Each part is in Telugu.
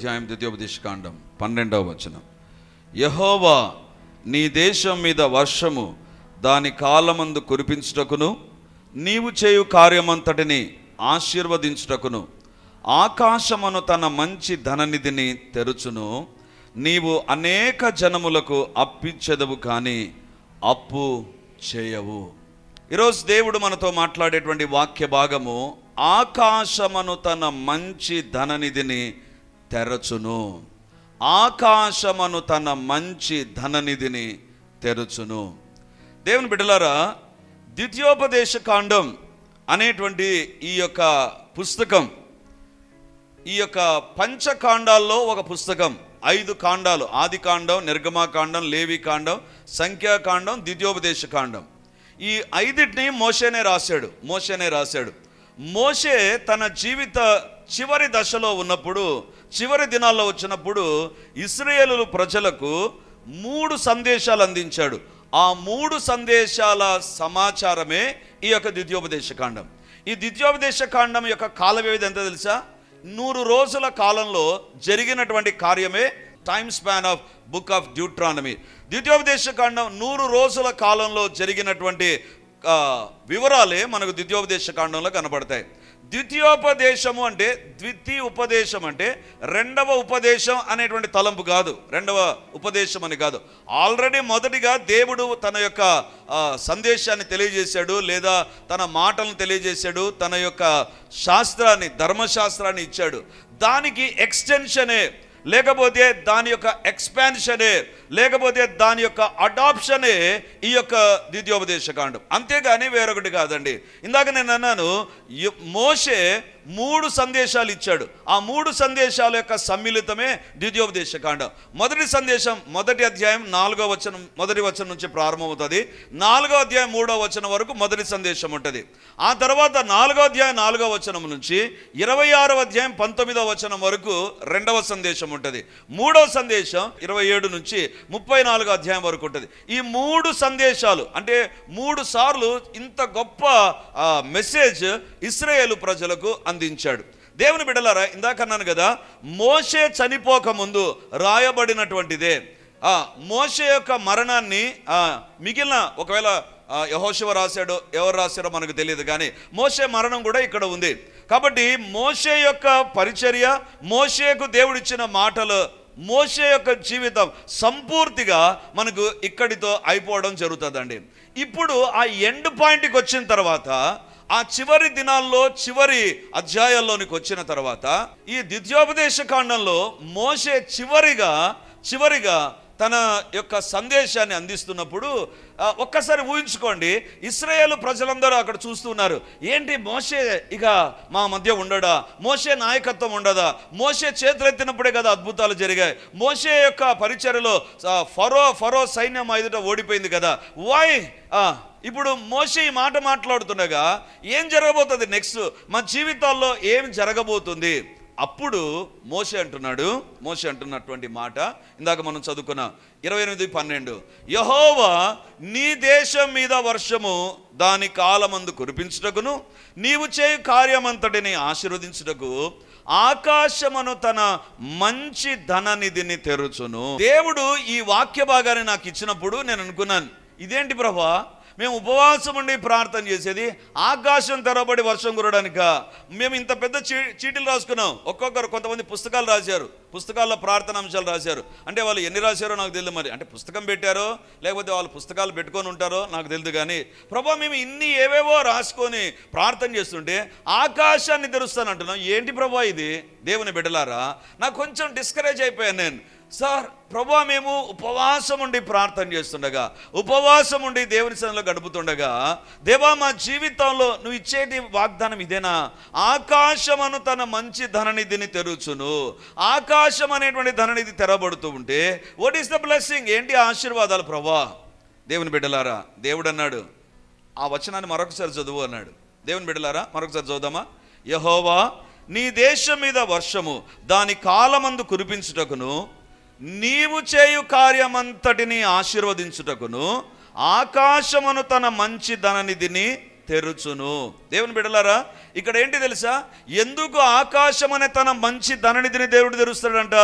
ఇరవై అధ్యాయం ద్వితీయోపదేశకాండం పన్నెండవ వచనం. యహోవా నీ దేశం మీద వర్షము దాని కాలమందు కురిపించుటకును నీవు చేయు కార్యమంతటిని ఆశీర్వదించుటకును ఆకాశమును తన మంచి ధననిధిని తెరుచును నీవు అనేక జనములకు అప్పిచ్చెదవు కానీ అప్పు చేయవు. ఈరోజు దేవుడు మనతో మాట్లాడేటువంటి వాక్య భాగము ఆకాశమును తన మంచి ధననిధిని తెరచును. ఆకాశమును తన మంచి ధననిధిని తెరచును. దేవుని బిడ్డలారా ద్వితీయోపదేశ కాండం అనేటువంటి ఈ యొక్క పుస్తకం ఈ యొక్క పంచకాండాల్లో ఒక పుస్తకం ఐదు కాండాలు ఆది కాండం నిర్గమాకాండం లేవి కాండం సంఖ్యాకాండం ద్వితీయోపదేశ కాండం. ఈ ఐదిటిని మోషేనే రాశాడు మోషేనే రాశాడు. మోషే తన జీవిత చివరి దశలో ఉన్నప్పుడు చివరి దినాల్లో వచ్చినప్పుడు ఇస్రాయేలు ప్రజలకు మూడు సందేశాలు అందించాడు. ఆ మూడు సందేశాల సమాచారమే ఈ యొక్క ద్వితీయోపదేశ కాండం. ఈ ద్వితీయోపదేశ కాండం యొక్క కాల వ్యవధి ఎంత తెలుసా? నూరు రోజుల కాలంలో జరిగినటువంటి కార్యమే time span of book of Deuteronomy ద్వితీయోపదేశ కాండం నూరు రోజుల కాలంలో జరిగినటువంటి వివరాలే మనకు ద్వితీయోపదేశ కాండంలో కనబడతాయి ద్వితీయోపదేశము అంటే ద్వితీయ ఉపదేశం అంటే రెండవ ఉపదేశం అనేటువంటి తలంపు కాదు. రెండవ ఉపదేశం అని కాదు. ఆల్రెడీ మొదటిగా దేవుడు తన యొక్క సందేశాన్ని తెలియజేశాడు లేదా తన మాటలను తెలియజేశాడు తన యొక్క శాస్త్రాన్ని ధర్మశాస్త్రాన్ని ఇచ్చాడు. దానికి ఎక్స్టెన్షనే లేకపోతే దాని యొక్క ఎక్స్పాన్షనే లేకపోతే దాని యొక్క అడాప్షనే ఈ యొక్క ద్వితీయోపదేశ కాండం. అంతేగాని వేరొకటి కాదండి. ఇందాక నేను అన్నాను యు- మోషే మూడు సందేశాలు ఇచ్చాడు. ఆ మూడు సందేశాల యొక్క సమ్మిళితమే ద్వితీయోపదేశ కాండం. మొదటి సందేశం మొదటి అధ్యాయం నాలుగో వచనం మొదటి వచనం నుంచి ప్రారంభమవుతుంది. నాలుగో అధ్యాయం మూడో వచనం వరకు మొదటి సందేశం ఉంటుంది. ఆ తర్వాత నాలుగో అధ్యాయం నాలుగో వచనం నుంచి ఇరవై ఆరో అధ్యాయం పంతొమ్మిదో వచనం వరకు రెండవ సందేశం ఉంటుంది. మూడవ సందేశం ఇరవై ఏడు నుంచి ముప్పై నాలుగో అధ్యాయం వరకు ఉంటుంది. ఈ మూడు సందేశాలు అంటే మూడు సార్లు ఇంత గొప్ప మెసేజ్ ఇస్రాయేల్ ప్రజలకు అందించాడు. దేవుని బిడ్డలారా ఇందాక అన్నాను కదా మోషే చనిపోక ముందు రాయబడినటువంటిదే. ఆ యొక్క మరణాన్ని మిగిలిన ఒకవేళ యహోశివ యెహోషువ రాశాడో ఎవరు రాశారో మనకు తెలియదు కానీ మోషే మరణం కూడా ఇక్కడ ఉంది. కాబట్టి మోషే యొక్క పరిచర్య మోషేకు దేవుడిచ్చిన మాటలు మోషే యొక్క జీవితం సంపూర్తిగా మనకు ఇక్కడితో అయిపోవడం జరుగుతుందండి. ఇప్పుడు ఆ ఎండ్ పాయింట్కి వచ్చిన తర్వాత ఆ చివరి దినాల్లో చివరి అధ్యాయాల్లోనికి వచ్చిన తర్వాత ఈ ద్వితీయోపదేశ కాండంలో మోషే చివరిగా చివరిగా తన యొక్క సందేశాన్ని అందిస్తున్నప్పుడు ఒక్కసారి ఊహించుకోండి ఇస్రాయేల్ ప్రజలందరూ అక్కడ చూస్తున్నారు ఏంటి మోషే ఇక మా మధ్య ఉండడా? మోషే నాయకత్వం ఉండదా? మోషే చేతులెత్తినప్పుడే కదా అద్భుతాలు జరిగాయి. మోషే యొక్క పరిచయలో ఫరో ఫరో సైన్యం ఎదుట ఓడిపోయింది కదా. వై ఇప్పుడు మోసే ఈ మాట మాట్లాడుతుండగా ఏం జరగబోతుంది నెక్స్ట్ మా జీవితాల్లో ఏం జరగబోతుంది? అప్పుడు మోసే అంటున్నాడు మోసే అంటున్నటువంటి మాట. ఇందాక మనం చదువుకున్న ఇరవై ఎనిమిది పన్నెండు. యహోవా నీ దేశం మీద వర్షము దాని కాలమందు కురిపించుటకును నీవు చేయు కార్యమంతటిని ఆశీర్వదించుటకు ఆకాశమును తన మంచి ధననిధిని తెరుచును. దేవుడు ఈ వాక్య భాగాన్ని నాకు ఇచ్చినప్పుడు నేను అనుకున్నాను ఇదేంటి ప్రభా? మేము ఉపవాసం ఉండి ప్రార్థన చేసేది. ఆకాశం తెరబడి వర్షం కురడానిక? మేము ఇంత పెద్ద చీ చీటీలు రాసుకున్నాం. ఒక్కొక్కరు కొంతమంది పుస్తకాలు రాశారు. పుస్తకాల్లో ప్రార్థన అంశాలు రాశారు. అంటే వాళ్ళు ఎన్ని రాశారో నాకు తెలియదు మరి. అంటే పుస్తకం పెట్టారో లేకపోతే వాళ్ళు పుస్తకాలు పెట్టుకొని ఉంటారో నాకు తెలియదు కానీ ప్రభా మేము ఇన్ని ఏవేవో రాసుకొని ప్రార్థన చేస్తుంటే ఆకాశాన్ని తెరుస్తానంటున్నాం. ఏంటి ప్రభా ఇది? దేవుని బిడ్డలారా నాకు కొంచెం డిస్కరేజ్ అయిపోయాను నేను. సార్ ప్రభా మేము ఉపవాసం ఉండి ప్రార్థన చేస్తుండగా ఉపవాసం ఉండి దేవుని సన్నిలో గడుపుతుండగా దేవా మా జీవితంలో నువ్వు ఇచ్చేది వాగ్దానం ఇదేనా? ఆకాశమను తన మంచి ధననిధిని తెరుచును. ఆకాశం అనేటువంటి ధననిధి తెరబడుతూ ఉంటే వాట్ ఈస్ ద బ్లెస్సింగ్ ఏంటి ఆశీర్వాదాలు ప్రభా? దేవుని బిడ్డలారా దేవుడు అన్నాడు ఆ వచనాన్ని మరొకసారి చదువు అన్నాడు. దేవుని బిడ్డలారా మరొకసారి చదువుదామా? యహోవా నీ దేశం మీద వర్షము దాని కాలమందు కురిపించుటకును నీవు చేయు కార్యమంతటిని ఆశీర్వదించుటకును ఆకాశమును తన మంచి ధననిధిని తెరుచును. దేవుని బిడలారా ఇక్కడ ఏంటి తెలుసా? ఎందుకు ఆకాశం అనే తన మంచి ధననిధిని దేవుడు తెరుస్తాడంట?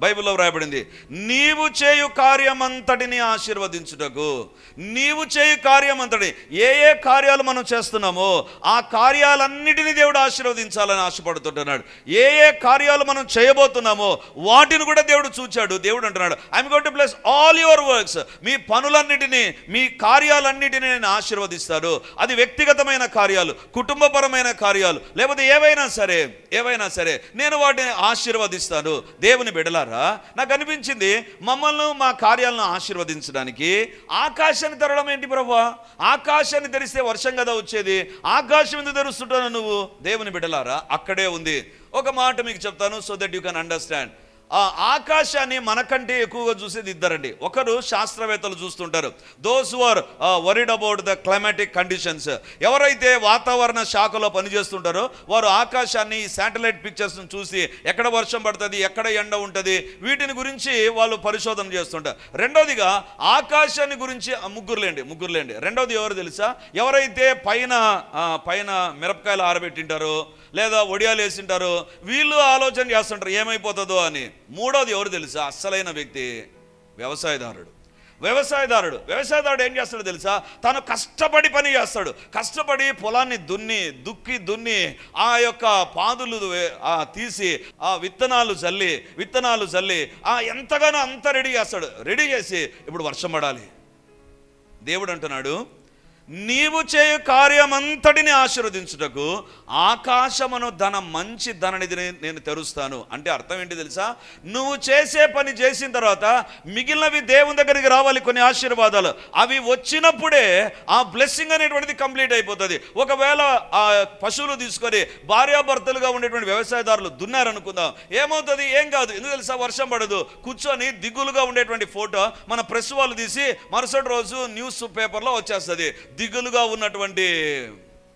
బైబిల్లో వ్రాయబడింది నీవు చేయు కార్యమంతటిని ఆశీర్వదించుటకు. నీవు చేయు కార్యమంతటి ఏ ఏ కార్యాలు మనం చేస్తున్నామో ఆ కార్యాలన్నిటినీ దేవుడు ఆశీర్వదించాలని ఆశపడుతుంటున్నాడు. ఏ ఏ కార్యాలు మనం చేయబోతున్నామో వాటిని కూడా దేవుడు చూచాడు. దేవుడు అంటున్నాడు I'm got to bless all your works మీ పనులన్నిటినీ మీ కార్యాలన్నిటినీ నేను ఆశీర్వదిస్తాను. అది వ్యక్తిగతమైన కార్యాలు కుటుంబపరమైన కార్యాలు లేకపోతే ఏవైనా సరే ఏవైనా సరే నేను వాటిని ఆశీర్వదిస్తాను. దేవుని బిడలారు నాకు అనిపించింది మమ్మల్ని మా కార్యాలను ఆశీర్వదించడానికి ఆకాశాన్ని తెరవడం ఏంటి ప్రభా? ఆకాశాన్ని తెరిస్తే వర్షం కదా వచ్చేది? ఆకాశం ఎందుకు తెరుస్తుంటాను నువ్వు? దేవుని బిడ్డలారా అక్కడే ఉంది. ఒక మాట మీకు చెప్తాను so that you can understand ఆ ఆకాశాన్ని మనకంటే ఎక్కువగా చూసేది ఇద్దరండి. ఒకరు శాస్త్రవేత్తలు చూస్తుంటారు. Those are worried about the climatic conditions ఎవరైతే వాతావరణ శాఖలో పనిచేస్తుంటారో వారు ఆకాశాన్ని శాటిలైట్ పిక్చర్స్ను చూసి ఎక్కడ వర్షం పడుతుంది ఎక్కడ ఎండ ఉంటుంది వీటిని గురించి వాళ్ళు పరిశోధన చేస్తుంటారు. రెండోదిగా ఆకాశాన్ని గురించి ముగ్గురులేండి ముగ్గురులేండి. రెండోది ఎవరు తెలుసా? ఎవరైతే పైన పైన మిరపకాయలు ఆరబెట్టింటారో లేదా ఒడియాలు వేసింటారు వీళ్ళు ఆలోచన చేస్తుంటారు ఏమైపోతుందో అని. మూడోది ఎవరు తెలుసా? అస్సలైన వ్యక్తి వ్యవసాయదారుడు. వ్యవసాయదారుడు. వ్యవసాయదారుడు ఏం చేస్తాడో తెలుసా? తను కష్టపడి పని చేస్తాడు. కష్టపడి పొలాన్ని దున్ని దుక్కి దున్ని ఆ యొక్క పాదులు ఆ తీసి ఆ విత్తనాలు చల్లి విత్తనాలు చల్లి ఆ ఎంతగానో అంత రెడీ చేస్తాడు. రెడీ చేసి ఇప్పుడు వర్షం పడాలి. దేవుడు అంటున్నాడు నీవు చేయు కార్యమంతటిని ఆశీర్వదించుటకు ఆకాశమును ధన మంచి ధననిధిని నేను తెరుస్తాను. అంటే అర్థం ఏంటి తెలుసా? నువ్వు చేసే పని చేసిన తర్వాత మిగిలినవి దేవుని దగ్గరికి రావాలి కొన్ని ఆశీర్వాదాలు. అవి వచ్చినప్పుడే ఆ బ్లెస్సింగ్ అనేటువంటిది కంప్లీట్ అయిపోతుంది. ఒకవేళ ఆ పశువులు తీసుకొని భార్యాభర్తలుగా ఉండేటువంటి వ్యవసాయదారులు దున్నారనుకుందాం. ఏమవుతుంది? ఏం కాదు. ఎందుకు తెలుసా? వర్షం పడదు. కూర్చొని దిగులుగా ఉండేటువంటి ఫోటో మన ప్రెస్ వాళ్ళు తీసి మరుసటి రోజు న్యూస్ పేపర్లో వచ్చేస్తుంది. దిగులుగా ఉన్నటువంటి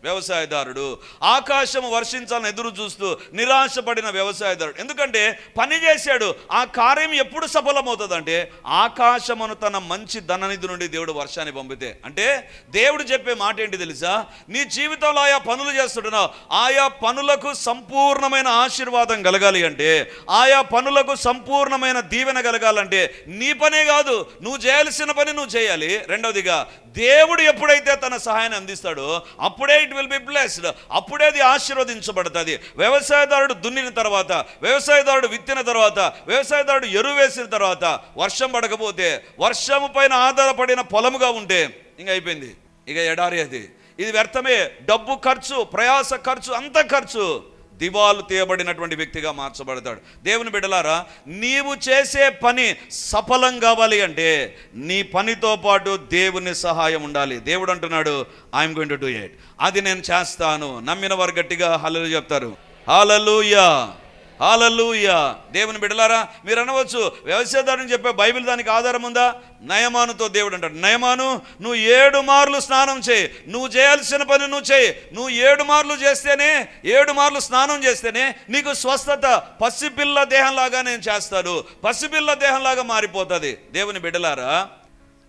వ్యవసాయదారుడు ఆకాశం వర్షించాలని ఎదురు చూస్తూ నిరాశపడిన వ్యవసాయదారుడు. ఎందుకంటే పని చేశాడు ఆ కార్యం ఎప్పుడు సఫలమవుతుందంటే ఆకాశమును తన మంచి ధననిధి నుండి దేవుడు వర్షాన్ని పంపితే. అంటే దేవుడు చెప్పే మాట ఏంటి తెలుసా? నీ జీవితంలో ఆయా పనులు చేస్తుంటున్నావు. ఆయా పనులకు సంపూర్ణమైన ఆశీర్వాదం కలగాలి అంటే ఆయా పనులకు సంపూర్ణమైన దీవెన కలగాలంటే నీ పనే కాదు నువ్వు చేయాల్సిన పని నువ్వు చేయాలి. రెండవదిగా దేవుడు ఎప్పుడైతే తన సహాయాన్ని అందిస్తాడో అప్పుడే ఇట్ విల్ బి బ్లెస్డ్ అప్పుడే అది ఆశీర్వదించబడుతుంది. వ్యవసాయదారుడు దున్నిన తర్వాత వ్యవసాయదారుడు విత్తిన తర్వాత వ్యవసాయదారుడు ఎరువు వేసిన తర్వాత వర్షం పడకపోతే వర్షము పైన ఆధారపడిన పొలముగా ఉంటే ఇంక అయిపోయింది. ఇక ఎడారి అది. ఇది వ్యర్థమే. డబ్బు ఖర్చు ప్రయాస ఖర్చు అంత ఖర్చు. దివాలు తీయబడినటువంటి వ్యక్తిగా మార్చబడతాడు. దేవుని బిడ్డలారా నీవు చేసే పని సఫలం కావాలి అంటే నీ పనితో పాటు దేవుని సహాయం ఉండాలి. దేవుడు అంటున్నాడు I'm going to do it అది నేను చేస్తాను. నమ్మిన వారు గట్టిగా హలలు చెప్తారు. హలలుయా హాలూయా దేవుని బిడలారా మీరు అనవచ్చు వ్యవసాయదారుని చెప్పే బైబిల్ దానికి ఆధారం ఉందా? నయమానుతో దేవుడు అంటాడు నయమాను నువ్వు ఏడు మార్లు స్నానం చేయి. నువ్వు చేయాల్సిన పని నువ్వు చేయి. నువ్వు ఏడు మార్లు చేస్తేనే ఏడు మార్లు స్నానం చేస్తేనే నీకు స్వస్థత. పసిపిల్ల దేహంలాగా నేను చేస్తాను. పసిపిల్ల దేహంలాగా మారిపోతుంది. దేవుని బిడ్డలారా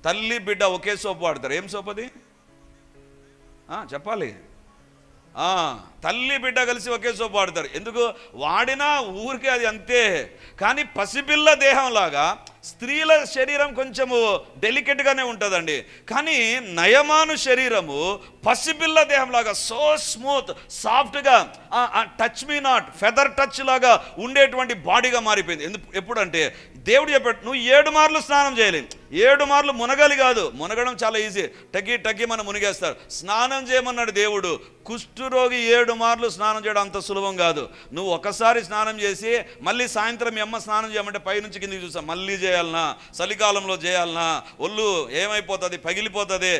తల్లి బిడ్డ ఒకే సోపు వాడతారు. ఏం సోపు అది? చెప్పాలి. తల్లి బిడ్డ కలిసి ఒకే సోపు వాడతారు. ఎందుకు? వాడినా ఊరికే అది అంతే. కానీ పసిపిల్ల దేహంలాగా స్త్రీల శరీరం కొంచెము డెలికేట్గానే ఉంటుందండి. కానీ నయమాను శరీరము పసిపిల్ల దేహంలాగా సో స్మూత్ సాఫ్ట్గా touch me not feather touch లాగా ఉండేటువంటి బాడీగా మారిపోయింది. ఎందుకు? ఎప్పుడంటే దేవుడు చెప్పాడు నువ్వు ఏడు మార్లు స్నానం చేయలేదు ఏడు మార్లు మునగాలి కాదు. మునగడం చాలా ఈజీ టగ్గి టగ్గి మనం మునిగేస్తారు. స్నానం చేయమన్నాడు దేవుడు. కుష్ఠురోగి ఏడు మార్లు స్నానం చేయడం అంత సులభం కాదు. నువ్వు ఒకసారి స్నానం చేసి మళ్ళీ సాయంత్రం మీ అమ్మ స్నానం చేయమంటే పైనుంచి కిందికి చూసా మళ్ళీ చేయాలనా? చలికాలంలో చేయాలనా? ఒళ్ళు ఏమైపోతుంది? పగిలిపోతుంది?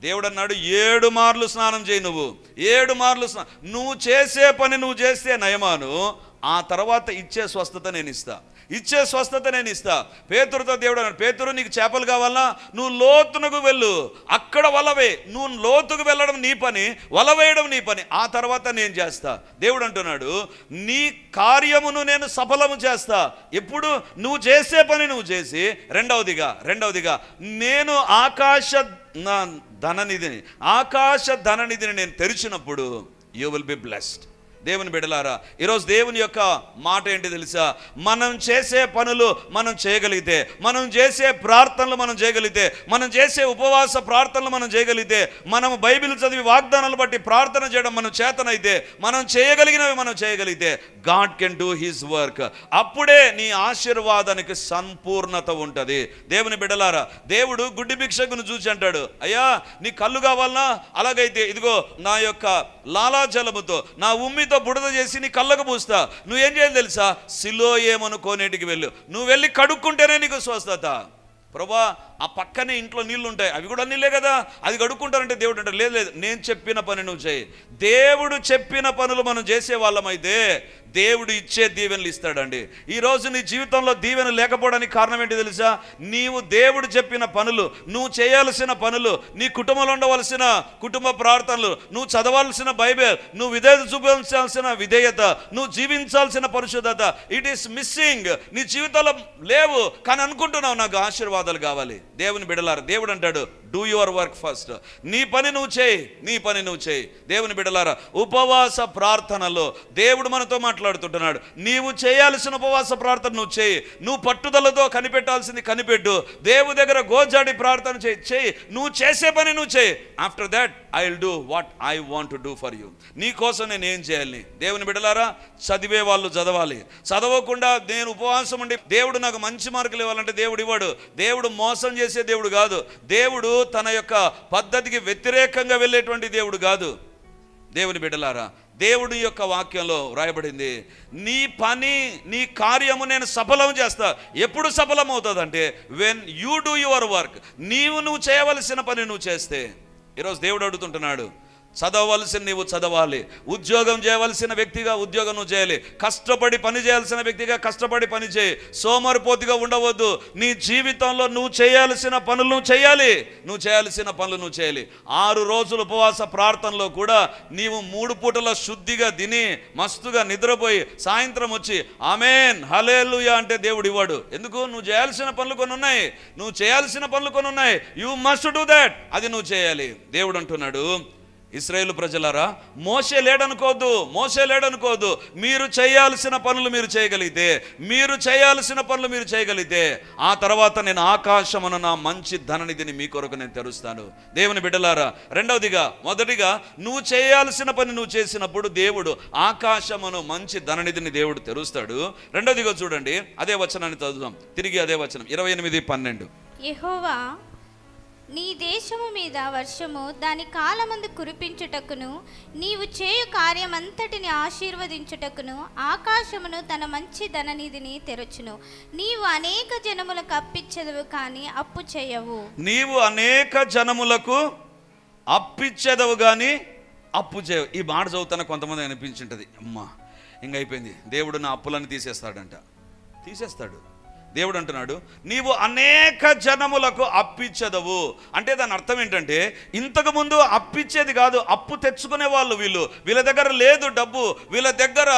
దేవుడు అన్నాడు ఏడు మార్లు స్నానం చేయి నువ్వు. ఏడు మార్లు స్నా నువ్వు చేసే పని నువ్వు చేస్తే నయమాను. ఆ తర్వాత ఇచ్చే స్వస్థత నేను ఇస్తాను ఇచ్చే స్వస్థత నేను ఇస్తా. పేతురుతో దేవుడు అన్నాడు పేతురు నీకు చేపలు కావాలా నువ్వు లోతునకు వెళ్ళు. అక్కడ వలవే. నువ్వు లోతుకు వెళ్ళడం నీ పని వల వేయడం నీ పని. ఆ తర్వాత నేను చేస్తా. దేవుడు అంటున్నాడు నీ కార్యమును నేను సఫలము చేస్తా. ఎప్పుడు? నువ్వు చేసే పని నువ్వు చేసి రెండవదిగా రెండవదిగా నేను ఆకాశ నా ధననిధిని ఆకాశ ధననిధిని నేను తెరిచినప్పుడు యూ విల్ బి బ్లెస్డ్ దేవుని బిడలారా ఈరోజు దేవుని యొక్క మాట ఏంటి తెలుసా? మనం చేసే పనులు మనం చేయగలిగితే మనం చేసే ప్రార్థనలు మనం చేయగలిగితే మనం చేసే ఉపవాస ప్రార్థనలు మనం చేయగలిగితే మనం బైబిల్ చదివి వాగ్దానాలు బట్టి ప్రార్థన చేయడం మనం చేతనైతే మనం చేయగలిగినవి మనం చేయగలిగితే God can do his work. అప్పుడే నీ ఆశీర్వాదానికి సంపూర్ణత ఉంటుంది. దేవుని బిడలారా దేవుడు గుడ్డి భిక్షకును చూసి అంటాడు అయ్యా నీ కళ్ళు కావాలనా? అలాగైతే ఇదిగో నా యొక్క లాలాజలముతో నా ఉమ్మి నీతో బుడద చేసి నీ కళ్ళకు పూస్తా. నువ్వేం చేయాలి తెలుసా? సిలో ఏమనుకోనేటికి వెళ్ళు. నువ్వు వెళ్ళి కడుక్కుంటేనే నీకు స్వస్థత. ప్రభా ఆ పక్కనే ఇంట్లో నీళ్ళు ఉంటాయి అవి కూడా నీళ్ళే కదా. అది కడుక్కుంటారంటే దేవుడు అంటే లేదు లేదు నేను చెప్పిన పని నువ్వు చేయి. దేవుడు చెప్పిన పనులు మనం చేసే వాళ్ళమైతే దేవుడు ఇచ్చే దీవెనలు ఇస్తాడండి. ఈ రోజు నీ జీవితంలో దీవెన లేకపోవడానికి కారణం ఏంటి తెలుసా? నీవు దేవుడు చెప్పిన పనులు నువ్వు చేయాల్సిన పనులు నీ కుటుంబంలో ఉండవలసిన కుటుంబ ప్రార్థనలు నువ్వు చదవాల్సిన బైబిల్ నువ్వు విధేయత చూపించాల్సిన విధేయత నువ్వు జీవించాల్సిన పరిశుద్ధత ఇట్ ఈస్ మిస్సింగ్ నీ జీవితంలో లేవు కానీ అనుకుంటున్నావు నాకు ఆశీర్వాదాలు కావాలి. దేవుని బిడలారు దేవుడు అంటాడు డూ యువర్ వర్క్ ఫస్ట్ నీ పని నువ్వు చేయి నీ పని నువ్వు చేయి. దేవుని బిడలారా ఉపవాస ప్రార్థనలో దేవుడు మనతో మాట్లాడుతుంటున్నాడు. నీవు చేయాల్సిన ఉపవాస ప్రార్థన నువ్వు చేయి. నువ్వు పట్టుదలతో కనిపెట్టాల్సింది కనిపెట్టు. దేవు దగ్గర గోజాడి ప్రార్థన చేయి చేయి. నువ్వు చేసే పని నువ్వు చేయి. After that I will do what I want do for you నీ కోసం నేను ఏం చేయాలి? దేవుని బిడలారా చదివే వాళ్ళు చదవాలి. చదవకుండా నేను ఉపవాసం ఉండి దేవుడు నాకు మంచి మార్కులు ఇవ్వాలంటే దేవుడు ఇవ్వడు. దేవుడు మోసం చేసే దేవుడు కాదు. దేవుడు తన యొక్క పద్ధతికి వ్యతిరేకంగా వెళ్ళేటువంటి దేవుడు కాదు. దేవుని బిడ్డలారా దేవుడి యొక్క వాక్యంలో వ్రాయబడింది నీ పని నీ కార్యము నేను సఫలం చేస్తా. ఎప్పుడు సఫలం అవుతుందంటే when you do your work నీవు నువ్వు చేయవలసిన పని నువ్వు చేస్తే. ఈరోజు దేవుడు అడుగుతుంటున్నాడు చదవలసిన నీవు చదవాలి. ఉద్యోగం చేయవలసిన వ్యక్తిగా ఉద్యోగం నువ్వు చేయాలి. కష్టపడి పని చేయాల్సిన వ్యక్తిగా కష్టపడి పని చేయి. సోమరిపోతుగా ఉండవద్దు. నీ జీవితంలో నువ్వు చేయాల్సిన పనులు నువ్వు చేయాలి. నువ్వు చేయాల్సిన పనులు నువ్వు చేయాలి. ఆరు రోజులు ఉపవాస ప్రార్థనలో కూడా నీవు మూడు పూటల శుద్ధిగా తిని మస్తుగా నిద్రపోయి సాయంత్రం వచ్చి ఆమెన్ హలేలుయా అంటే దేవుడు ఇవ్వడు. ఎందుకు? నువ్వు చేయాల్సిన పనులు కొన్ని ఉన్నాయి. నువ్వు చేయాల్సిన పనులు కొన్ని ఉన్నాయి. యు మస్ట్ డూ దాట్ అది నువ్వు చేయాలి. దేవుడు అంటున్నాడు ఇస్రాయేల్ ప్రజలారా మోసే లేడనుకోవద్దు మోసే లేడనుకోవద్దు. మీరు చేయాల్సిన పనులు మీరు చేయగలిగితే మీరు చేయాల్సిన పనులు మీరు చేయగలిగితే ఆ తర్వాత నేను ఆకాశమున నా మంచి ధననిధిని మీ కొరకు నేను తెరుస్తాను. దేవుని బిడ్డలారా రెండవదిగా మొదటిగా నువ్వు చేయాల్సిన పని నువ్వు చేసినప్పుడు దేవుడు ఆకాశమును మంచి ధననిధిని దేవుడు తెరుస్తాడు. రెండవదిగా చూడండి అదే వచనాన్ని చదువుదాం. తిరిగి అదే వచనం ఇరవై ఎనిమిది పన్నెండు. నీ దేశము మీద వర్షము దాని కాలమందు కురిపించుటకును నీవు చేయు కార్యమంతటిని ఆశీర్వదించుటకును ఆకాశమును తన మంచి ధననిధిని తెరచును. నీవు అనేక జనములకు అప్పిచ్చదవు కానీ అప్పు చేయవు. నీవు అనేక జనములకు అప్పిచ్చదవు కానీ అప్పు చేయవు. ఈ మాట చదువుతాన కొంతమంది అనిపించింటది. అమ్మా ఇంకైపోయింది దేవుడు నా అప్పులను తీసేస్తాడంట. తీసేస్తాడు. దేవుడు అంటున్నాడు నీవు అనేక జనములకు అప్పిచ్చదవు. అంటే దాని అర్థం ఏంటంటే ఇంతకు ముందు అప్పిచ్చేది కాదు అప్పు తెచ్చుకునే వాళ్ళు వీళ్ళు. వీళ్ళ దగ్గర లేదు డబ్బు వీళ్ళ దగ్గర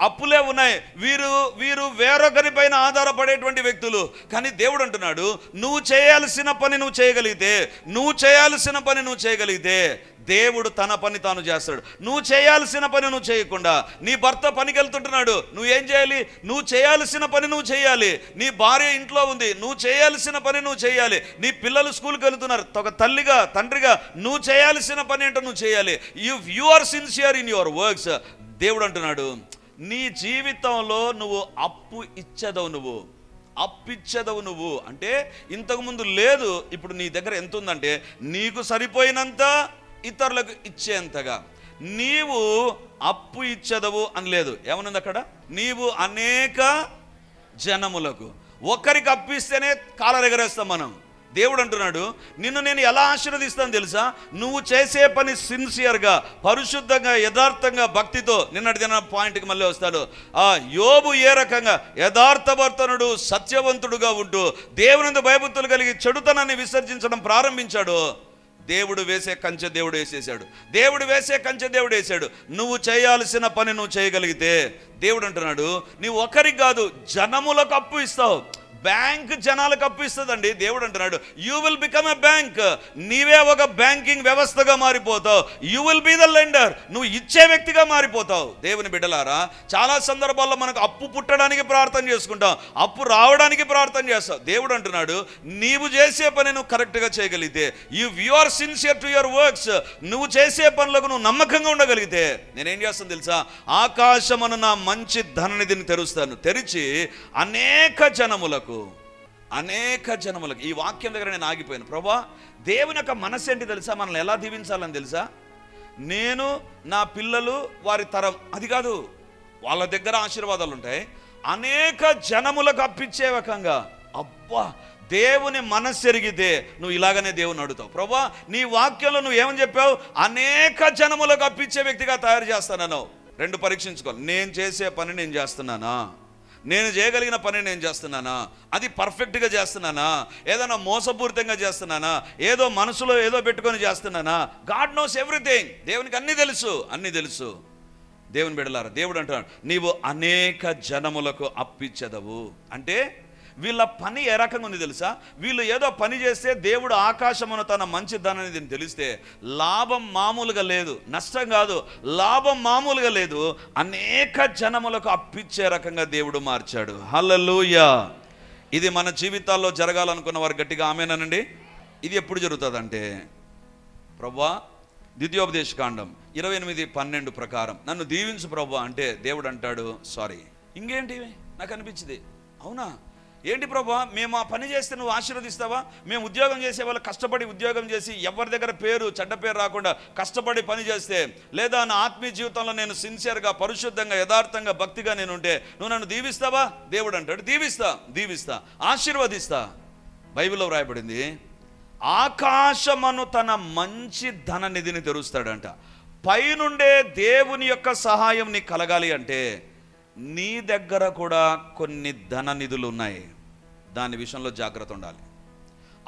అప్పులే ఉన్నాయి. వీరు వీరు వేరొకరి పైన ఆధారపడేటువంటి వ్యక్తులు. కానీ దేవుడు అంటున్నాడు నువ్వు చేయాల్సిన పని నువ్వు చేయగలిగితే నువ్వు చేయాల్సిన పని నువ్వు చేయగలిగితే దేవుడు తన పని తాను చేస్తాడు. నువ్వు చేయాల్సిన పని నువ్వు చేయకుండా నీ భర్త పనికి వెళ్తుంటున్నాడు నువ్వు ఏం చేయాలి? నువ్వు చేయాల్సిన పని నువ్వు చేయాలి. నీ భార్య ఇంట్లో ఉంది నువ్వు చేయాల్సిన పని నువ్వు చేయాలి. నీ పిల్లలు స్కూల్కి వెళ్తున్నారు ఒక తల్లిగా తండ్రిగా నువ్వు చేయాల్సిన పని ఏంటో నువ్వు చేయాలి. If you are sincere in your works దేవుడు అంటున్నాడు నీ జీవితంలో నువ్వు అప్పు ఇచ్చేదవు నువ్వు. అప్పిచ్చేదవు నువ్వు. అంటే ఇంతకుముందు లేదు ఇప్పుడు నీ దగ్గర ఎంత ఉందంటే నీకు సరిపోయినంత ఇతరులకు ఇచ్చేంతగా. నీవు అప్పు ఇచ్చేదవు అని లేదు ఏమనుంది అక్కడ? నీవు అనేక జనములకు. ఒకరికి అప్పిస్తేనే కాలరెగరేస్తాం మనం. దేవుడు అంటున్నాడు నిన్ను నేను ఎలా ఆశీర్వదిస్తాను తెలుసా? నువ్వు చేసే పని సిన్సియర్గా పరిశుద్ధంగా యథార్థంగా భక్తితో నిన్నటి దిన పాయింట్కి మళ్ళీ వస్తాడు. ఆ యోబు ఏ రకంగా? యథార్థవర్తనుడు సత్యవంతుడుగా ఉంటూ దేవునిందు భయభక్తులు కలిగి చెడుతనాన్ని విసర్జించడం ప్రారంభించాడు. దేవుడు వేసే కంచె దేవుడు వేసేసాడు దేవుడు వేసే కంచె దేవుడు వేసాడు. నువ్వు చేయాల్సిన పని నువ్వు చేయగలిగితే దేవుడు అంటున్నాడు నీవు ఒకరికి కాదు జనములకు అప్పు ఇస్తావు. బ్యాంక్ జనాలకు అప్పు ఇస్తుందండి దేవుడు అంటున్నాడు you will become a bank నీవే ఒక బ్యాంకింగ్ వ్యవస్థగా మారిపోతావు. You will be the lender నువ్వు ఇచ్చే వ్యక్తిగా మారిపోతావు. దేవుని బిడ్డలారా చాలా సందర్భాల్లో మనకు అప్పు పుట్టడానికి ప్రార్థన చేసుకుంటాం. అప్పు రావడానికి ప్రార్థన చేస్తావు దేవుడు అంటున్నాడు నీవు చేసే పని నువ్వు కరెక్ట్గా చేయగలిగితే you you are sincere to your works నువ్వు చేసే పనులకు నువ్వు నమ్మకంగా ఉండగలిగితే. నేనేం చేస్తాను తెలుసా ఆకాశమును నా మంచి ధననిధిని తెరుస్తాను. తెరిచి అనేక జనములకు అనేక జనములకు ఈ వాక్యం దగ్గర నేను ఆగిపోయాను. ప్రభా దేవుని యొక్క మనసు ఏంటి తెలుసా? మనల్ని ఎలా దీవించాలని తెలుసా? నేను నా పిల్లలు వారి తరం అది కాదు వాళ్ళ దగ్గర ఆశీర్వాదాలు ఉంటాయి. అనేక జనములకు అప్పించే రకంగా అబ్బా దేవుని మనస్సు ఎరిగితే నువ్వు ఇలాగనే దేవుని అడుగుతావు. ప్రభా నీ వాక్యంలో నువ్వు ఏమని చెప్పావు? అనేక జనములకు అప్పించే వ్యక్తిగా తయారు చేస్తానన్నావు. రెండు పరీక్షించుకోవాలి. నేను చేసే పని నేను చేస్తున్నానా? నేను చేయగలిగిన పని నేను చేస్తున్నానా? అది పర్ఫెక్ట్గా చేస్తున్నానా? ఏదైనా మోసపూరితంగా చేస్తున్నానా? ఏదో మనసులో ఏదో పెట్టుకొని చేస్తున్నానా? గాడ్ నోస్ ఎవ్రీథింగ్ దేవునికి అన్నీ తెలుసు. అన్నీ తెలుసు. దేవుని బిడలారా దేవుడు అంటున్నాడు నీవు అనేక జనములకు అప్పిచ్చదవు అంటే వీళ్ళ పని ఏ రకంగా ఉంది తెలుసా? వీళ్ళు ఏదో పని చేస్తే దేవుడు ఆకాశమును తన మంచి ధనని తెలిస్తే లాభం మామూలుగా లేదు నష్టం కాదు లాభం మామూలుగా లేదు అనేక జనములకు అప్పిచ్చే రకంగా దేవుడు మార్చాడు. హల్లెలూయా! ఇది మన జీవితాల్లో జరగాలనుకున్న వారు గట్టిగా ఆమెనండి ఇది ఎప్పుడు జరుగుతుందంటే ప్రభా ద్వితీయోపదేశ కాండం ఇరవై ఎనిమిది పన్నెండు ప్రకారం. నన్ను దీవించు ప్రభు అంటే దేవుడు అంటాడు సారీ. ఇంకేంటివి నాకు అనిపించింది. అవునా? ఏంటి ప్రభా మేము ఆ పని చేస్తే నువ్వు ఆశీర్వదిస్తావా? మేము ఉద్యోగం చేసే వాళ్ళు కష్టపడి ఉద్యోగం చేసి ఎవరి దగ్గర పేరు చెడ్డ పేరు రాకుండా కష్టపడి పని చేస్తే లేదా నా ఆత్మీయ జీవితంలో నేను సిన్సియర్గా పరిశుద్ధంగా యథార్థంగా భక్తిగా నేను ఉంటే నువ్వు నన్ను దీవిస్తావా? దేవుడు అంటాడు దీవిస్తా దీవిస్తా ఆశీర్వదిస్తా. బైబిల్లో వ్రాయబడింది ఆకాశమను తన మంచి ధన నిధిని తెరుస్తాడంట. పైనుండే దేవుని యొక్క సహాయం నీకు కలగాలి అంటే నీ దగ్గర కూడా కొన్ని ధన నిధులు ఉన్నాయి. దాని విషయంలో జాగ్రత్త ఉండాలి.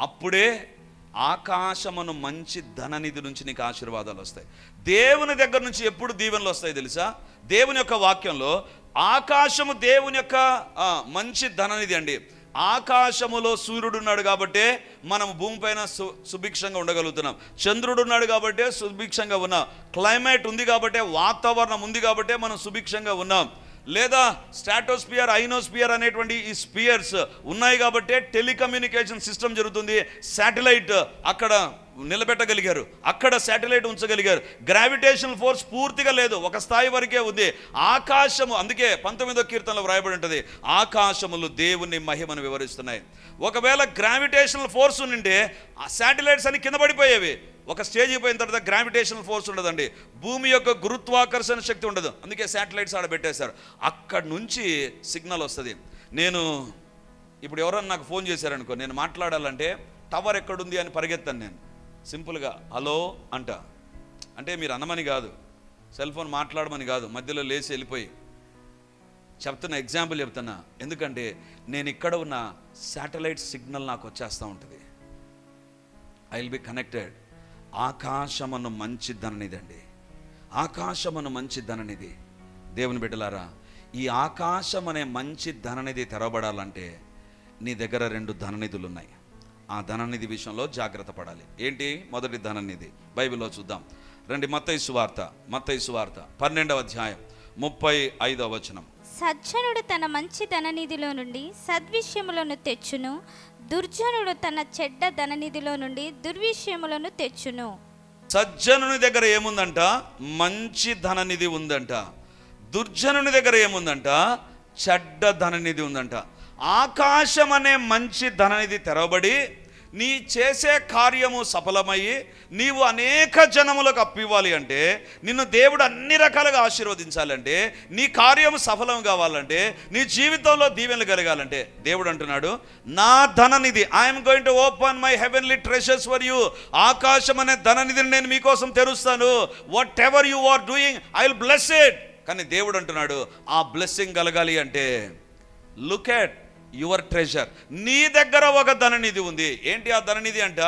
అప్పుడే ఆకాశమును మంచి ధననిధి నుంచి నీకు ఆశీర్వాదాలు వస్తాయి. దేవుని దగ్గర నుంచి ఎప్పుడు దీవెనలు వస్తాయి తెలుసా? దేవుని యొక్క వాక్యంలో ఆకాశము దేవుని యొక్క మంచి ధననిధి అండి. ఆకాశములో సూర్యుడు ఉన్నాడు కాబట్టే మనం భూమిపైన సు సుభిక్షంగా ఉండగలుగుతున్నాం. చంద్రుడు ఉన్నాడు కాబట్టే సుభిక్షంగా ఉన్నాం. క్లైమేట్ ఉంది కాబట్టే వాతావరణం ఉంది కాబట్టే మనం సుభిక్షంగా ఉన్నాం. లేదా స్టాటోస్పియర్ ఐనోస్పియర్ అనేటువంటి ఈ స్పియర్స్ ఉన్నాయి కాబట్టే టెలికమ్యూనికేషన్ సిస్టమ్ జరుగుతుంది. శాటిలైట్ అక్కడ నిలబెట్టగలిగారు. అక్కడ శాటిలైట్ ఉంచగలిగారు. గ్రావిటేషన్ ఫోర్స్ పూర్తిగా లేదు. ఒక స్థాయి వరకే ఉంది. ఆకాశము అందుకే పంతొమ్మిదో కీర్తనలో వ్రాయబడి ఉంటుంది. ఆకాశములు దేవుని మహిమను వివరిస్తున్నాయి. ఒకవేళ గ్రావిటేషనల్ ఫోర్స్ నుండి ఆ శాటిలైట్స్ అన్ని కింద పడిపోయేవి. ఒక స్టేజ్ పోయిన తర్వాత గ్రావిటేషనల్ ఫోర్స్ ఉండదండి. భూమి యొక్క గురుత్వాకర్షణ శక్తి ఉండదు. అందుకే శాటిలైట్స్ ఆడ పెట్టేశారు. అక్కడి నుంచి సిగ్నల్ వస్తుంది. నేను ఇప్పుడు ఎవరన్నా నాకు ఫోన్ చేశారనుకో నేను మాట్లాడాలంటే టవర్ ఎక్కడుంది అని పరిగెత్తాను నేను. సింపుల్గా హలో అంట. అంటే మీరు అన్నమని కాదు. సెల్ ఫోన్ మాట్లాడమని కాదు. మధ్యలో లేచి వెళ్ళిపోయి. చెప్తున్న ఎగ్జాంపుల్ చెప్తున్నా. ఎందుకంటే నేను ఇక్కడ ఉన్న శాటిలైట్ సిగ్నల్ నాకు వచ్చేస్తూ ఉంటుంది. I will be connected. ఆకాశమను మంచి ధననిదండి. ఆకాశమను మంచి ధననిధి. దేవుని బిడ్డలారా ఈ ఆకాశం అనే మంచి ధననిధి తెరవబడాలంటే నీ దగ్గర రెండు ధననిధులు ఉన్నాయి ఆ ధననిధి విషయంలో జాగ్రత్త పడాలి. ఏంటి? మొదటి ధననిధి. బైబిల్లో చూద్దాం. రండి మత్తయి సువార్త మత్తయి సువార్త పన్నెండవ అధ్యాయం ముప్పై ఐదవ వచనం. సజ్జనుడు తన మంచి ధననిధిలో నుండి సద్విషయములను తెచ్చును. దుర్జనుడు తన చెడ్డ ధననిధిలో నుండి దుర్విషయములను తెచ్చును. సజ్జనుని దగ్గర ఏముందంట? మంచి ధననిధి ఉందంట. దుర్జనుని దగ్గర ఏముందంట? చెడ్డ ధననిధి ఉందంట. ఆకాశం అనే మంచి ధననిధి తెరవబడి నీ చేసే కార్యము సఫలమయ్యి నీవు అనేక జనములకు అప్పివ్వాలి అంటే నిన్ను దేవుడు అన్ని రకాలుగా ఆశీర్వదించాలంటే నీ కార్యము సఫలం కావాలంటే నీ జీవితంలో దీవెనలు కలగాలంటే దేవుడు అంటున్నాడు నా ధననిధి I'm going to open my heavenly treasures for you ఆకాశం అనే ధననిధిని నేను మీకోసం తెరుస్తాను. Whatever you are doing I will bless it కానీ దేవుడు అంటున్నాడు ఆ బ్లెస్సింగ్ కలగాలి అంటే లుక్ ఎట్ యువర్ ట్రెజర్. నీ దగ్గర ఒక ధననిధి ఉంది. ఏంటి ఆ ధననిధి అంట?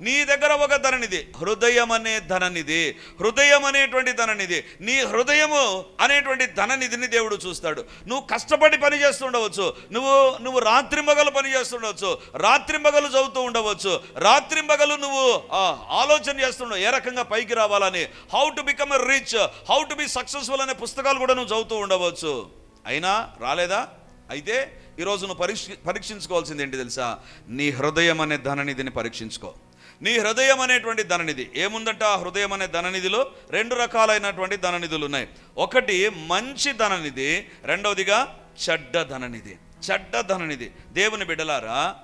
నీ దగ్గర ఒక ధననిధి. హృదయం అనే ధననిధి. హృదయం అనేటువంటి ధననిధి. నీ హృదయము అనేటువంటి ధననిధిని దేవుడు చూస్తాడు. నువ్వు కష్టపడి పని చేస్తుండవచ్చు నువ్వు నువ్వు రాత్రింబగలు పని చేస్తుండవచ్చు రాత్రింబగలు చదువుతూ ఉండవచ్చు. రాత్రింబగలు నువ్వు ఆ, ఆలోచన చేస్తుండవు ఏ రకంగా పైకి రావాలని. How to become a rich how to be successful అనే పుస్తకాలు కూడా నువ్వు చదువుతూ ఉండవచ్చు. అయినా రాలేదా? అయితే ఈరోజు నువ్వు పరీక్ష పరీక్షించుకోవాల్సింది ఏంటి తెలుసా? నీ హృదయం అనే ధననిధిని పరీక్షించుకో. నీ హృదయం అనేటువంటి ధననిధి ఏముందంట ఆ హృదయం అనే ధననిధిలో? రెండు రకాలైనటువంటి ధననిధులు ఉన్నాయి ఒకటి మంచి ధననిధి రెండవదిగా చెడ్డ ధననిధి. చెడ్డ ధననిధి. దేవుని బిడ్డలారా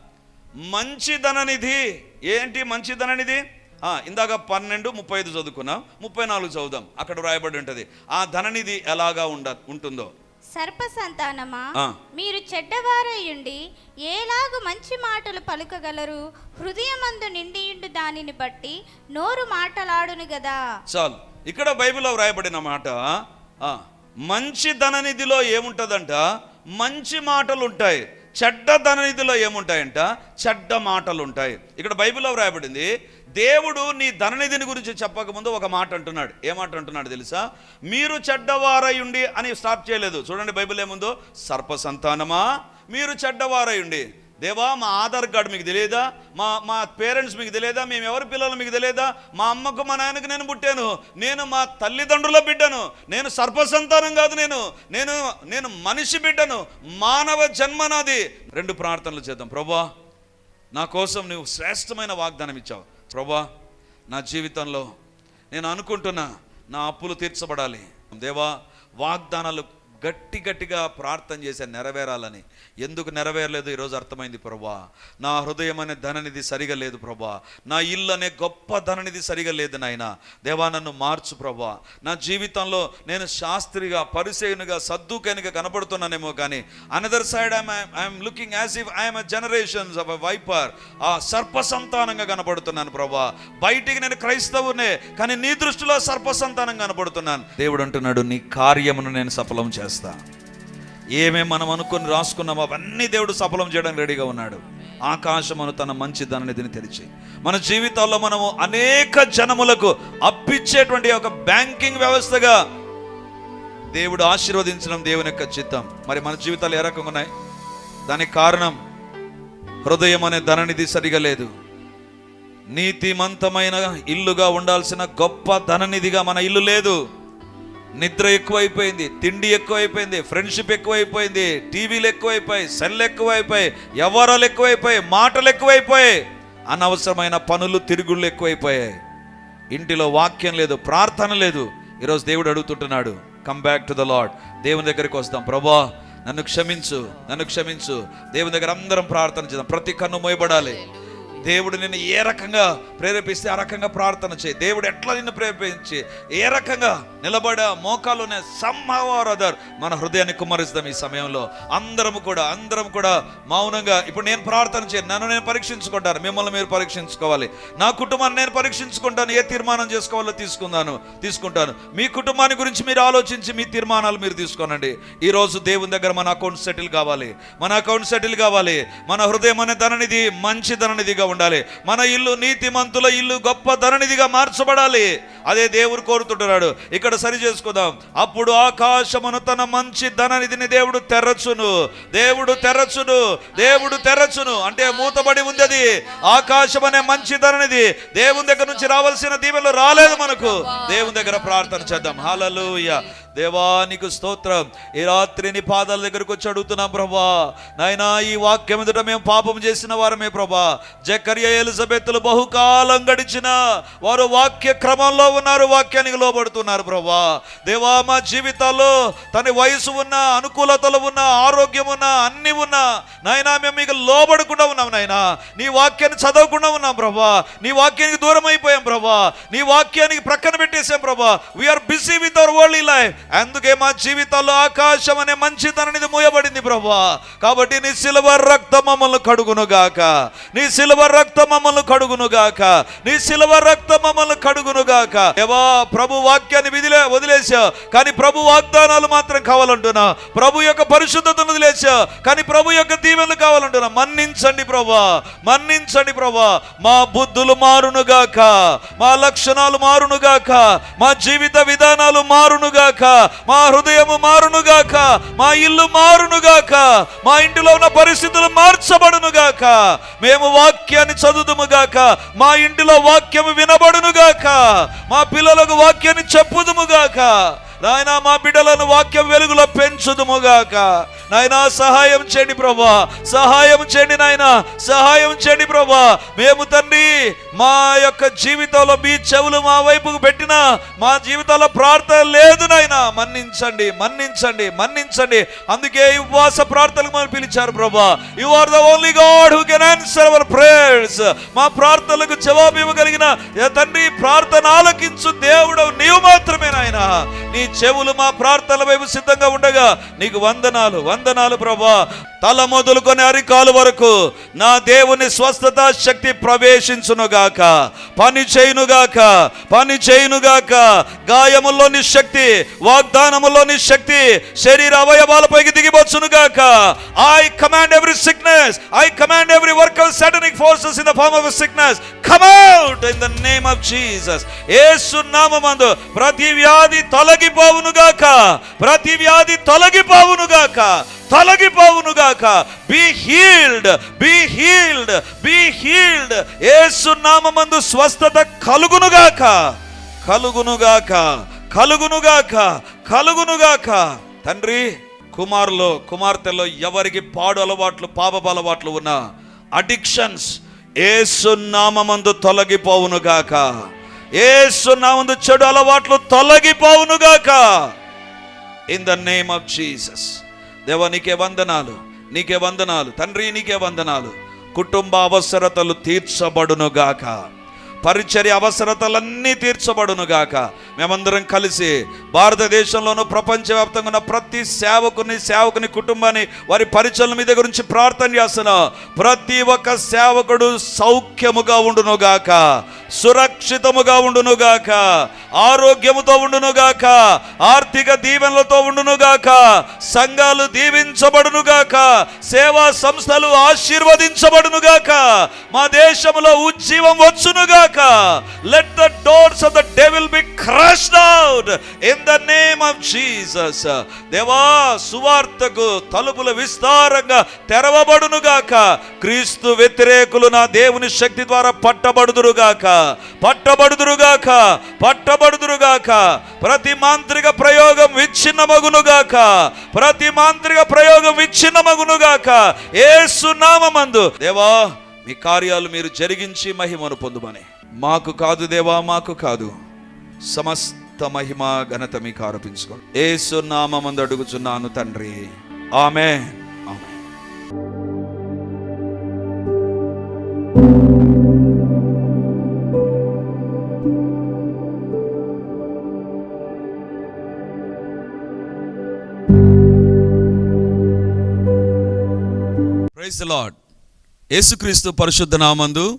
మంచి ధననిధి. ఏంటి మంచి ధననిధి? ఆ, ఇందాక పన్నెండు ముప్పై ఐదు చదువుకున్నాం ముప్పై నాలుగు చదువుదాం. అక్కడ రాయబడి ఉంటుంది. ఆ ధననిధి ఎలాగా ఉండ ఉంటుందో? సర్ప సంతానమా. మీరు చెడ్డవారయ్యుండి ఏలాగు మంచి మాటలు పలుకగలరు? హృదయమందు నిండియుండు దానిని బట్టి నోరు మాటలాడును గదా. చాలు. ఇక్కడ బైబిల్లో వ్రాయబడిన మాట మంచి ధననిధిలో ఏముంటుందంట? మంచి మాటలు ఉంటాయి చెడ్డ ధననిధిలో ఏముంటాయంట? చెడ్డ మాటలు ఉంటాయి ఇక్కడ బైబిల్లో వ్రాయబడింది దేవుడు నీ ధననిధిని గురించి చెప్పకముందు ఒక మాట అంటున్నాడు. ఏ మాట అంటున్నాడు తెలుసా? మీరు చెడ్డవారయుండి అని స్టార్ట్ చేయలేదు. చూడండి బైబిల్ ఏముందో? సర్ప సంతానమా మీరు చెడ్డవారయుండి దేవా మా ఆధార్ కార్డు మీకు తెలియదా? మా మా పేరెంట్స్ మీకు తెలియదా? మేము ఎవరి పిల్లలు మీకు తెలియదా? మా అమ్మకు మా నాయనకు నేను పుట్టాను. నేను మా తల్లిదండ్రుల బిడ్డను. నేను సర్పసంతానం కాదు నేను. నేను నేను మనిషి బిడ్డను. మానవ జన్మ నాది. రెండు ప్రార్థనలు చేద్దాం. ప్రభా నా కోసం నువ్వు శ్రేష్టమైన వాగ్దానం ఇచ్చావు. ప్రభా నా జీవితంలో నేను అనుకుంటున్నా నా అప్పులు తీర్చబడాలి. దేవా వాగ్దానాలు గట్టి గట్టిగా ప్రార్థన చేసే నెరవేరాలని. ఎందుకు నెరవేరలేదు? ఈరోజు అర్థమైంది ప్రభా. నా హృదయం అనే ధననిధి సరిగా లేదు ప్రభా. నా ఇల్లు అనే గొప్ప ధననిధి సరిగా లేదు నాయన. దేవా నన్ను మార్చు ప్రభా. నా జీవితంలో నేను శాస్త్రిగా పరిచయునిగా సర్దుకేనుగా కనబడుతున్నానేమో కానీ another side I'm I'm looking as if I'm generations of viper ఆ సర్ప సంతానంగా కనబడుతున్నాను ప్రభా. బయటికి నేను క్రైస్తవునే కానీ నీ దృష్టిలో సర్ప సంతానం కనబడుతున్నాను దేవుడు అంటున్నాడు నీ కార్యమును నేను సఫలం చేస్తాను. చేస్తా. ఏమేం మనం అనుకుని రాసుకున్నామో అవన్నీ దేవుడు సఫలం చేయడానికి రెడీగా ఉన్నాడు. ఆకాశమును తన మంచి ధననిధిని తెరిచి. మన జీవితాల్లో మనము అనేక జనములకు అప్పిచ్చేటువంటి ఒక బ్యాంకింగ్ వ్యవస్థగా దేవుడు ఆశీర్వదించడం దేవుని యొక్క చిత్తం. మరి మన జీవితాలు ఏ రకంగా ఉన్నాయి? దానికి కారణం హృదయం అనే ధననిధి సరిగా లేదు. నీతిమంతమైన ఇల్లుగా ఉండాల్సిన గొప్ప ధననిధిగా మన ఇల్లు లేదు. నిద్ర ఎక్కువైపోయింది తిండి ఎక్కువైపోయింది ఫ్రెండ్షిప్ ఎక్కువైపోయింది టీవీలు ఎక్కువైపోయాయి సెల్ ఎక్కువైపోయాయి వ్యవహారాలు ఎక్కువైపోయాయి మాటలు ఎక్కువైపోయాయి అనవసరమైన పనులు తిరుగుళ్ళు ఎక్కువైపోయాయి. ఇంటిలో వాక్యం లేదు ప్రార్థన లేదు. ఈరోజు దేవుడు అడుగుతుంటున్నాడు come back to the Lord దేవుని దగ్గరికి వస్తాం ప్రభా నన్ను క్షమించు నన్ను క్షమించు. దేవుని దగ్గర అందరం ప్రార్థన చేద్దాం ప్రతి కన్ను మోయబడాలి. దేవుడు నిన్ను ఏ రకంగా ప్రేరేపిస్తే ఆ రకంగా ప్రార్థన చేయి. దేవుడు ఎట్లా నిన్ను ప్రేరేపించి ఏ రకంగా నిలబడా మోకాలునే సంభావర్ అదర్ మన హృదయాన్ని కుమ్మరిస్తాం ఈ సమయంలో. అందరం కూడా అందరం కూడా మౌనంగా ఇప్పుడు నేను ప్రార్థన చేయను. నన్ను నేను పరీక్షించుకుంటాను. మిమ్మల్ని మీరు పరీక్షించుకోవాలి. నా కుటుంబాన్ని నేను పరీక్షించుకుంటాను. ఏ తీర్మానం చేసుకోవాలో తీసుకుందాను తీసుకుంటాను. మీ కుటుంబాన్ని గురించి మీరు ఆలోచించి మీ తీర్మానాలు మీరు తీసుకోనండి. ఈ రోజు దేవుని దగ్గర మన అకౌంట్ సెటిల్ కావాలి. మన అకౌంట్ సెటిల్ కావాలి. మన హృదయం అనే ధననిధి మంచి ధననిధిగా ఉండాలి. మన ఇల్లు నీతిమంతుల ఇల్లు గొప్ప ధననిధిగా మార్చబడాలి. అదే దేవుడు కోరుతుంటున్నాడు. ఇక్కడ సరి చేసుకుందాం. అప్పుడు ఆకాశమును తన మంచి ధననిధిని దేవుడు తెరచును. దేవుడు తెరచును. దేవుడు తెరచును. అంటే మూతబడి ఉంది అది. ఆకాశం అనే మంచి ధననిధి దేవుని దగ్గర నుంచి రావాల్సిన దీవెనలు రాలేదు మనకు. దేవుని దగ్గర ప్రార్థన చేద్దాం. హల్లెలూయా. దేవానికి స్తోత్రం. ఈ రాత్రి నీ పాదాల దగ్గరకు వచ్చి అడుగుతున్నాం ప్రభా. నాయనా ఈ వాక్యం ఎదుట మేము పాపం చేసిన వారమే ప్రభా. జకర్య ఎలిజబెత్తులు బహుకాలం గడిచిన వారు వాక్య క్రమంలో ఉన్నారు వాక్యానికి లోబడుతున్నారు ప్రభా. దేవా మా జీవితాల్లో తన వయసు ఉన్న అనుకూలతలు ఉన్న ఆరోగ్యం ఉన్న అన్ని ఉన్నా నాయనా మేము మీకు లోబడకుండా ఉన్నాం నాయనా. నీ వాక్యాన్ని చదవకుండా ఉన్నాం ప్రభా. నీ వాక్యానికి దూరం అయిపోయాం ప్రభా. నీ వాక్యానికి ప్రక్కన పెట్టేశాం ప్రభా. We're busy with our world life అందుకే మా జీవితాల్లో ఆకాశం అనే మంచితననిది మూయబడింది ప్రభా. కాబట్టి నీ సిల్వర్ రక్త మమ్మల్ని కడుగును గాక. నీ సిల్వర్ రక్త మమ్మల్ని కడుగును గాక. నీ సిల్వర్ రక్త మమ్మల్ని కడుగును గాక. ఏవా ప్రభు వాక్యాన్ని విధిలే వదిలేసా కానీ ప్రభు వాగ్దానాలు మాత్రం కావాలంటున్నా. ప్రభు యొక్క పరిశుద్ధతను వదిలేసా కానీ ప్రభు యొక్క దీవెనలు కావాలంటున్నా. మన్నించండి ప్రభా మన్నించండి ప్రభా. మా బుద్ధులు మారునుగాక మా లక్షణాలు మారునుగాక మా జీవిత విధానాలు మారునుగాక మా హృదయము మారునుగాక మా ఇల్లు మారునుగాక మా ఇంటిలో ఉన్న పరిస్థితులు మార్చబడునుగాక. మేము వాక్యాన్ని చదువుదుముగాక మా ఇంటిలో వాక్యము వినబడునుగాక మా పిల్లలకు వాక్యాన్ని చెప్పుదుముగాక. నాయన మా బిడ్డలను వాక్యం వెలుగులో పెంచుదుముగాక. నాయన సహాయం చేయండి ప్రభా. సహాయం చేయండి నాయన. సహాయం చేయండి ప్రభా. మేము తండ్రి మా యొక్క జీవితంలో మీ చెవులు మా వైపుకు పెట్టిన మా జీవితంలో ప్రార్థన లేదు నాయన. మన్నించండి మన్నించండి మన్నించండి. అందుకే ఉపవాస ప్రార్థనలు మనం పిలిచారు ప్రభా. You are the only God who can answer our prayers మా ప్రార్థనలకు జవాబు ఇవ్వగలిగిన తండ్రి ప్రార్థన ఆలకించు దేవుడు నీవు మాత్రమే నాయన. నీ చెవులు మా ప్రార్థనల వైపు సిద్ధంగా ఉండగా నీకు వందనాలు వందనాలు ప్రభా. తల మొదలుకొని అరికాలు వరకు నా దేవుని స్వస్థత శక్తి ప్రవేశించునుగాక పని చేయునుగాక పని చేయునుగాక గాయముల్లోని శక్తి వాగ్దానములోని శక్తి శరీర అవయవాలపైకి దిగివచ్చునుగాక I command every sickness I command every work of satanic forces in the form of sickness come out in the name of Jesus Yesu నామందు ప్రతి వ్యాధి తొలగిపోవునుగాక ప్రతి వ్యాధి తొలగిపోవునుగాక తొలగిపోవునుగాక be healed be healed be healed ఏసునామందు స్వస్థత కలుగునుగాక. కలుగునుగాక కలుగునుగాక కలుగునుగాక. తండ్రి కుమారులో కుమార్తెలో ఎవరికి పాడు అలవాట్లు పాపపు అలవాట్లు ఉన్నా అడిక్షన్స్ ఏసునామందు తొలగిపోవునుగాక. ఏసు నామందు చెడు అలవాట్లు తొలగిపోవునుగాక. In the name of Jesus దేవ నీకే వందనాలు నీకే వందనాలు తండ్రి నీకే వందనాలు. కుటుంబ అవసరతలు తీర్చబడునుగాక. పరిచర్య అవసరతలన్నీ తీర్చబడునుగాక. మేమందరం కలిసి భారతదేశంలోనూ ప్రపంచవ్యాప్తంగా ఉన్న ప్రతి సేవకుని సేవకుని కుటుంబాన్ని వారి పరిచయం మీద గురించి ప్రార్థన చేస్తున్నా ప్రతి ఒక్క సేవకుడు సౌఖ్యముగా ఉండునుగాక సురక్షితముగా ఉండునుగాక ఆరోగ్యముతో ఉండునుగాక ఆర్థిక దీవెనలతో ఉండునుగాక సంఘాలు దీవించబడునుగాక సేవా సంస్థలు ఆశీర్వదించబడునుగాక మా దేశంలో ఉజ్జీవం వచ్చునుగాక. Let the doors of the devil be crushed out in the name of Jesus దేవా సువార్తకు తలుపులు విస్తారంగా తెరవబడునుగాక క్రీస్తు వ్యతిరేకులు నా దేవుని శక్తి ద్వారా పట్టబడుదురుగాక పట్టబడుదురుగాక పట్టబడుదురుగాక ప్రతి మాంత్రిక ప్రయోగం విచ్ఛిన్నమగునుగాక ప్రతి మాంత్రిక ప్రయోగం విచ్ఛిన్నమగునుగాక ఏ నామమందు దేవా మీ కార్యాలు మీరు జరిగించి మహిమను పొందుమని. మాకు కాదు దేవా మాకు కాదు. సమస్త మహిమ ఘనత మీకు ఆరోపించుకోండి. ఏసు నామమందు అడుగుచున్నాను తండ్రి. ఆమె ఆమె ప్రైజ్ లాడ్ యేసుక్రీస్తు పరిశుద్ధ నామందు